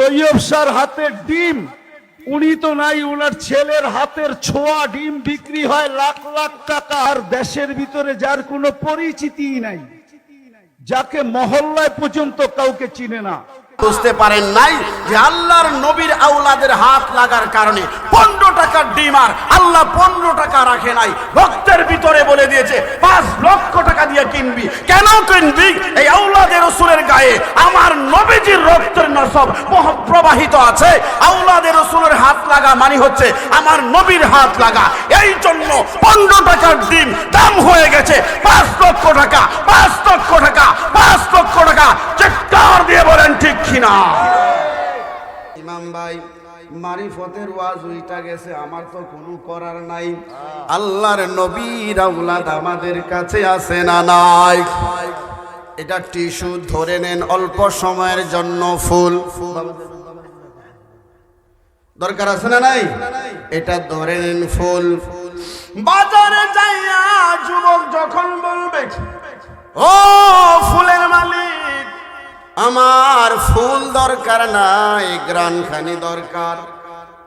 তৈয়ব সার হাতের ডিম। উনি তো নাই, উনার ছেলের হাতের ছোঁয়া ডিম বিক্রি হয় লাখ লাখ টাকা, আর দেশের ভিতরে যার কোনো পরিচিতি নাই। যাকে মহল্লায় পর্যন্ত কাউকে চিনে না। বুঝতে পারেন নাই যে আল্লাহর নবীর আউলাদের হাত লাগার কারণে পনেরো টাকার ডিমার আল্লাহ পনেরো টাকা রাখে নাই। ভক্তের ভিতরে বলে দিয়েছে, পাঁচ লক্ষ টাকা দিয়ে কিনবি। কেন কিনবি? এই আউলাদের রসুলের গায়ে আমার নবীজির রক্তের নসব প্রবাহিত আছে। আউলাদের রসুলের হাত লাগা মানে হচ্ছে আমার নবীর হাত লাগা। এই জন্য পনেরো টাকার ডিম দাম হয়ে গেছে। পাঁচ লক্ষ টাকা, পাঁচ লক্ষ টাকা, পাঁচ লক্ষ টাকা। চিৎকার দিয়ে বলেন, ঠিক কিনা। ইমাম ভাই, মারিফতের ওয়াজ উইটা গেছে, আমার তো কোনো করার নাই। আল্লাহর নবীর আউলাদ আমাদের কাছে আছে না নাই? এটা টিস্যু ধরে নেন অল্প সময়ের জন্য ফুল। দরকার আছে না নাই? এটা ধরে নেন ফুল। বাজারে যাইয়া যুবক যখন বলবে, ও ফুলের মালিক আমার ফুল দরকার নাই গ্রান খানি দরকার।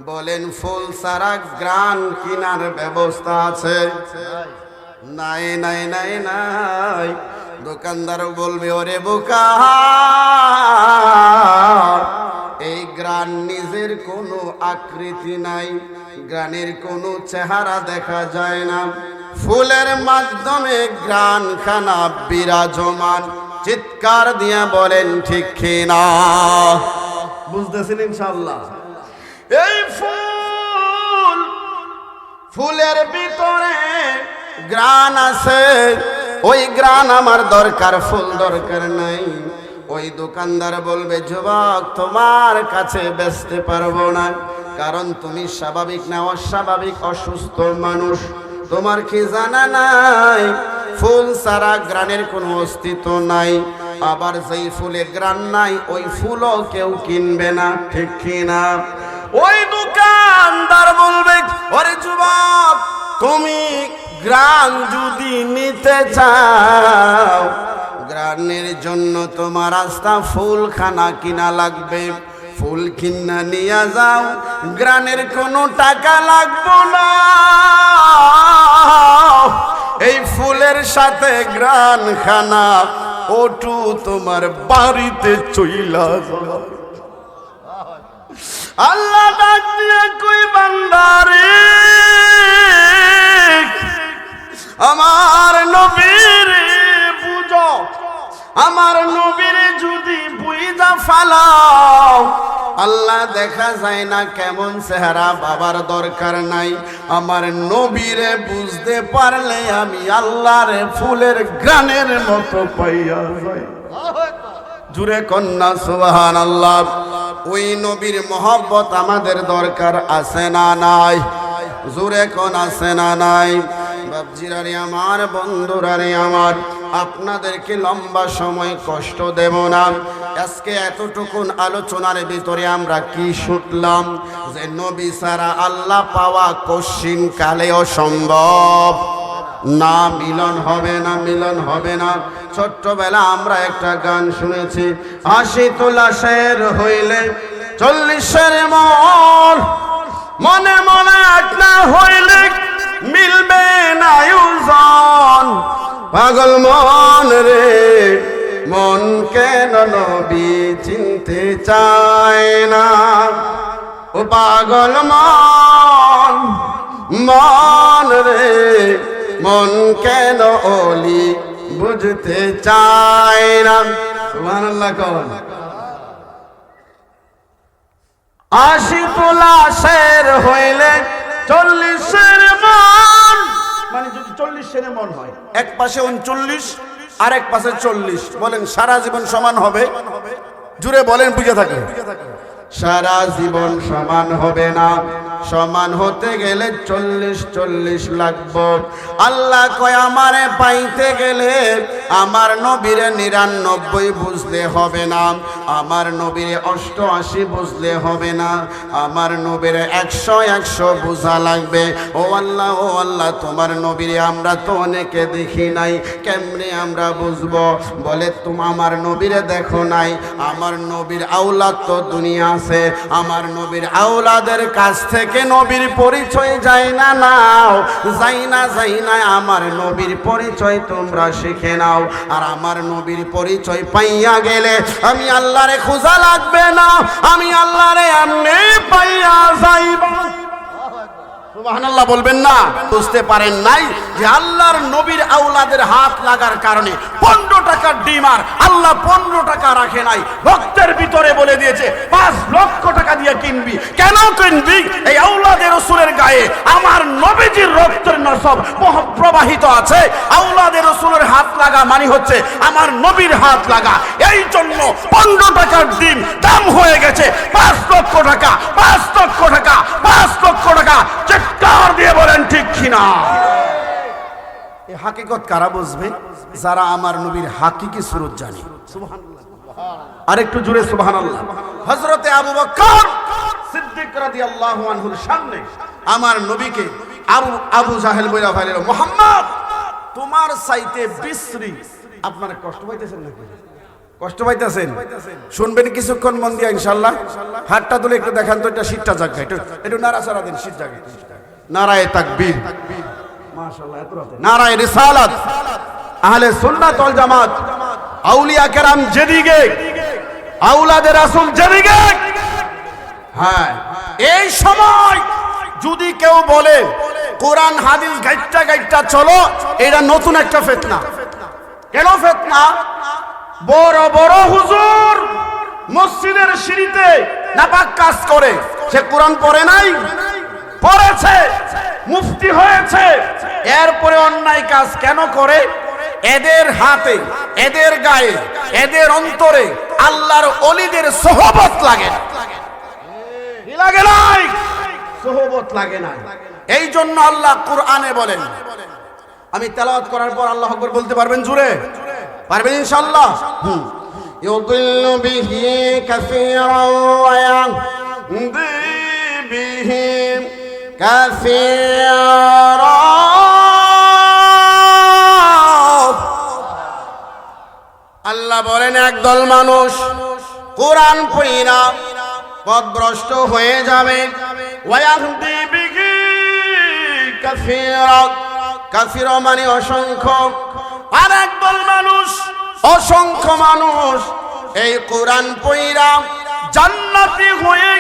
বলেন, ফুল সারা গ্রান কিনার ব্যবস্থা আছে? নাই নাই নাই নাই। দোকানদার বলবে, ওরে বোকা, এই গ্রান নিজের কোনো আকৃতি নাই, গ্রানের কোনো চেহারা দেখা যায় না। ফুলের মাধ্যমে গ্রান খানা বিরাজমান। চিৎকার দিয়া বলেন ঠিক না বুঝতেছেন ইনশাল্লাহ এই ফুল ফুলের ভিতরে গ্রান আছে। ওই গ্রান আমার দরকার ফুল দরকার নাই। ওই দোকানদার বলবে যুবক তোমার কাছে বেচতে পারব না। কারণ তুমি স্বাভাবিক না অস্বাভাবিক অসুস্থ মানুষ। তোমার কি জানা নাই? ফুল সারা গ্রানের কোনো অস্তিত্ব নাই। আবার যেই ফুলে গ্রান নাই, ওই ফুলও কেউ কিনবে না, ঠিক কিনা? ওই দোকানদার বলবে, ওরে যুবক, তুমি গ্রান যদি নিতে চাও, গ্রানের জন্য তোমার রাস্তা ফুল খানা কিনা লাগবে। ফুল কিনা নিয়ে যাও, গ্রানের কোনো টাকা লাগবো না। এই ফুলের সাথে গ্রান খানা ওটু তোমার বাড়িতে চইলা আল্লাহ কই বান্দারে? আমার নবীর বুঝো, আমার নবীর যদি বুঝা ফালাও আল্লাহ দেখা যায় না কেমন চেহারা, বাবার দরকার নাই। আমার নবীরে বুঝতে পারলে আমি আল্লাহর ফুলের গানের মতো পাইয়া যাই। জুরে কন্যা সুবাহান আল্লাহ ওই নবীর মহব্বত আমাদের দরকার আছে না নাই? জুরে কোন আছে না নাই? বাবজিরারে আমার বন্ধুরারে আমার, আপনাদেরকে লম্বা সময় কষ্ট দেব না। আজকে এতটুকুন আলোচনার ভিতরে আমরা কি শুনলাম? যে নবী সারা আল্লাহ পাওয়া কশিন কালে অসম্ভব না, মিলন হবে না, মিলন হবে না। ছোট্টবেলা আমরা একটা গান শুনেছি আশি তুলাশের হইলে চল্লিশের মন, মনে মনে এক না হইলে মিলবে না পাগল মন রে মন কেন নবী চিনতে চায় না। ও পাগল মন মন রে, মন কেন অলি বুঝতে চায় না? সুবহানাল্লাহ কন আশি তোলাশের হইলে চল্লিশের মন মানে যদি চল্লিশের মন হয়, এক পাশে উনচল্লিশ আর এক পাশে চল্লিশ। বলেন, সারা জীবন সমান হবে? জুড়ে বলেন, বুঝে থাকে সারা জীবন সমান হবে না। সমান হতে গেলে চল্লিশ চল্লিশ লাগবো। আল্লাহ কয়, আমারে পাইতে গেলে আমার নবীরে নিরানব্বই বুঝতে হবে না। আমার নবীরে অষ্টআশি বুঝলে হবে না। আমার নবীরে একশো একশো বোঝা লাগবে। ও আল্লাহ ও আল্লাহ, তোমার নবীরে আমরা তো অনেকে দেখি নাই। কেমনে আমরা বুঝব? বলে, তুমি, আমার নবীরে দেখো নাই। আমার নবীর আউলাদ তো দুনিয়া আছে। আমার নবীর আওলাদের কাছ থেকে নবীর পরিচয় যাই না, নাও। যাই না যাই না, আমার নবীর পরিচয় তোমরা শিখে নাও। আর আমার নবীর পরিচয় পাইয়া গেলে আমি আল্লাহরে খোঁজা লাগবে না। আমি আল্লাহরে এমনি পাইয়া যাইব। বলবেন না। বুঝতে পারেন নাই যে আল্লাহর নবীর আউলাদের হাত লাগার কারণে পনেরো টাকার আল্লাহ পনেরো টাকা রাখে নাই। ভক্তের ভিতরে বলে দিয়েছে, পাঁচ লক্ষ টাকা দিয়ে কিনবি। কেন কিনবি? এই আউলাদের রসুলের গায়ে আমার নবীজির রক্তের নসব প্রবাহিত আছে। আউলাদের রসুলের হাত লাগা মানে হচ্ছে আমার নবীর হাত লাগা। এই জন্য পনেরো টাকার ডিম দাম হয়ে গেছে। পাঁচ লক্ষ টাকা, পাঁচ লক্ষ টাকা, পাঁচ লক্ষ টাকা চিৎকার দিয়ে বলেন ঠিক কিনা? এই হাকিকত কারা বুঝবে? যারা আমার নবীর হাকিকি সুরত জানে। আর একটু জুড়ে সুবহানাল্লাহ। হযরতে আবু বকর সিদ্দিক রাদিয়াল্লাহু আনহুর সামনে আমার নবীকে আবু আবু জাহেল বইলা ফেলিল মোহাম্মদ তোমার সাইতে বিশ্রী আপনারা কষ্ট পাইতেছেন নাকি? কষ্ট পাইতেছেন? শুনবেন কিছুক্ষণ মন দিয়া ইনশাল্লাহ হাতটা তুলে একটু দেখান তো এটা শীতটা জায়গা একটু একটু নাড়াচাড়া দিন শীত জায়গা নারায় তাকবীর। নারায় রিসালাত। আহলে সুন্নাত ওয়াল জামাত। আউলিয়া কেরাম যেদিকে। আউলাদের রাসূল যেদিকে। হ্যাঁ এই সময় যদি কেউ বলে কোরআন হাদিস গাইটটা গাইটটা চলো এটা নতুন একটা ফেতনা। কেন ফেতনা? বড় বড় হুজুর মসজিদের সিঁড়িতে নাপাক কাজ করে। সে কোরআন পড়ে নাই? পড়েছে মুফতি হয়েছে এরপরে অন্যায় কাজ কেন করে এদের হাতে এদের গায়ে এদের অন্তরে আল্লাহর অলিদের সহবত লাগে না। কি লাগে নাই সহবত লাগে না এই জন্য আল্লাহ কুরআনে বলেন আমি তেলাওয়াত করার পর আল্লাহ আকবার বলতে পারবেন জুড়ে পারবেন ইনশাআল্লাহ হুম يضل به كثيرا ويهدي به كثيرا আল্লাহ বলেন একদল মানুষ কোরআন পড়িনা পথভ্রষ্ট হয়ে যাবে ওয়াহদি বিহি কাফিরা কাফিরা মানে অসংখ্য আর একদল মানুষ অসংখ্য মানুষ এই কোরআন পড়িরা জান্নাতি হয়ে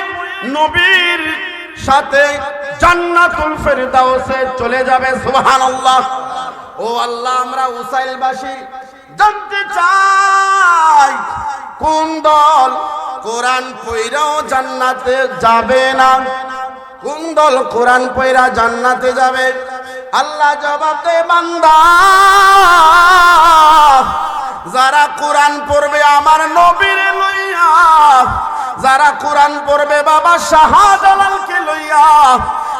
নবীর সাথে জান্নাতুল ফেরদাউসে চলে যাবে, সুবহানাল্লাহ। ও আল্লাহ, আমরা উসাইলবাসী জানতে চাই, কোন দল কোরআন জান্নাতে যাবে না? কোন দল কোরআন জান্নাতে যাবে? আল্লাহ বান্দা, যারা কোরআন পড়বে আমার নবীর লইয়া, যারা কোরআন পড়বে বাবা শাহজালালকে লইয়া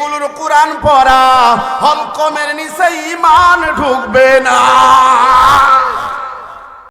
এই লোকগুলোর কোরআন পড়া হলকমের নিচে ইমান ঢুকবে না।